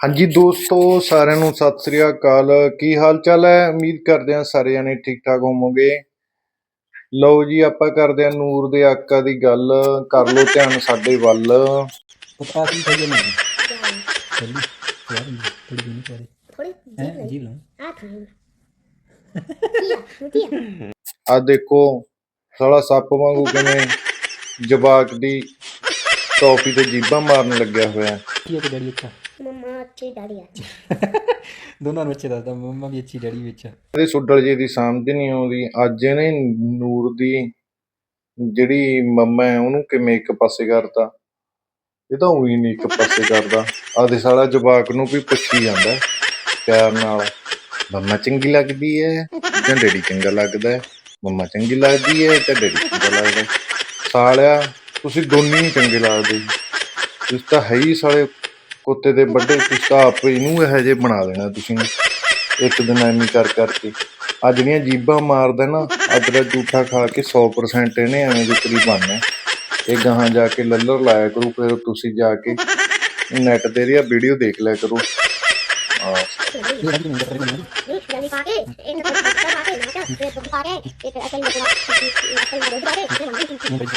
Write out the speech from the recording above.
ਹਾਂਜੀ ਦੋਸਤੋ, ਸਾਰਿਆਂ ਨੂੰ ਸਤਿ ਸ੍ਰੀ ਅਕਾਲ। ਕੀ ਹਾਲ ਚਾਲ ਹੈ? ਉਮੀਦ ਕਰਦੇ ਹਾਂ ਸਾਰੇ ਜਣੇ ਠੀਕ ਠਾਕ ਹੋਵੋਗੇ। ਲਓ ਜੀ, ਆਪਾਂ ਕਰਦੇ ਹਾਂ ਨੂਰ ਦੇ ਆਕਾ ਦੀ ਗੱਲ। ਕਰ ਲਓ ਧਿਆਨ ਸਾਡੇ ਵੱਲ। ਪਤਾ ਕੀ ਖਾਈਏ ਨਾ ਚੱਲੀ ਯਾਰ ਥੋੜੀ ਜਿਹੀ ਚਾਰੇ ਥੋੜੀ ਹੈ ਜੀ ਲਓ ਆ ਖਾਣੀ ਆ ਦੇਖੋ, ਸਾਲਾ ਸੱਪ ਵਾਂਗੂ ਕਿਵੇਂ ਜਵਾਕ ਦੀ ਟੋਪੀ ਤੇ ਜੀਬਾਂ ਮਾਰਨ ਲੱਗਿਆ ਹੋਇਆ। ਕੀ ਹੈ ਤੇ ਡੈਡੀ ਅੱਛਾ ਅੱਛੀ ਡਾੜੀ ਆ ਦੋਨਾਂ ਨੂੰ ਅੱਛੇ ਦੱਸਦਾ ਮੰਮਾ ਵੀ ਅੱਛੀ ਡੈਡੀ ਵੀ ਅੱਛਾ ਇਹਦੇ ਸੁੱਡਲ ਜੀ ਦੀ ਸਮਝ ਨਹੀਂ ਆਉਂਦੀ ਅੱਜ ਇਹਨੇ ਨੂਰ ਦੀ ਜਿਹੜੀ ਮੰਮਾ ਹੈ ਉਹਨੂੰ ਕਿਵੇਂ ਇੱਕ ਪਾਸੇ ਕਰਤਾ? ਇਹ ਤਾਂ ਉਹੀ ਨਹੀਂ ਇੱਕ ਪਾਸੇ ਕਰਦਾ। ਆਦੇ ਸਾਲਾ ਜਵਾਕ ਨੂੰ ਵੀ ਪੁੱਛੀ ਜਾਂਦਾ ਹੈ ਪਿਆਰ ਨਾਲ। ਮੰਮਾ ਚੰਗੀ ਲੱਗਦੀ ਹੈ ਜਾਂ ਡੈਡੀ ਚੰਗਾ ਲੱਗਦਾ ਹੈ? ਮੰਮਾ ਚੰਗੀ ਲੱਗਦੀ ਹੈ ਜਾਂ ਡੈਡੀ ਚੰਗਾ ਲੱਗਦਾ ਹੈ? ਸਾਲਿਆ ਤੁਸੀਂ ਦੋਨੇ ਹੀ ਚੰਗੇ ਲੱਗਦੇ ਜੀ ਤੁਸੀਂ ਤਾਂ ਹੈ ਹੀ ਸਾਲੇ ਕੁੱਤੇ ਦੇ ਵੱਡੇ ਤੁਸੀਂ ਤਾਂ ਆਪ ਇਹਨੂੰ ਇਹੋ ਜਿਹੇ ਬਣਾ ਦੇਣਾ ਤੁਸੀਂ ਇੱਕ ਦਿਨ ਐਵੇਂ ਕਰ ਕਰਕੇ। ਅੱਜ ਜਿਹੜੀਆਂ ਜੀਬਾਂ ਮਾਰਦਾ ਨਾ, ਅੱਜ ਦਾ ਝੂਠਾ ਖਾ ਕੇ 100% ਇਹਨੇ ਐਵੇਂ ਦੀ ਕਰੀ ਬਣਨਾ। ਇਹ ਗਾਹਾਂ ਜਾ ਕੇ ਲੱਲਰ ਲਾਇਆ ਕਰੂ, ਫਿਰ ਤੁਸੀਂ ਜਾ ਕੇ ਨੈਟ ਤੇ ਇਹਦੀਆਂ ਵੀਡੀਓ ਦੇਖ ਲਿਆ ਕਰੋ। ਆ ਇਹ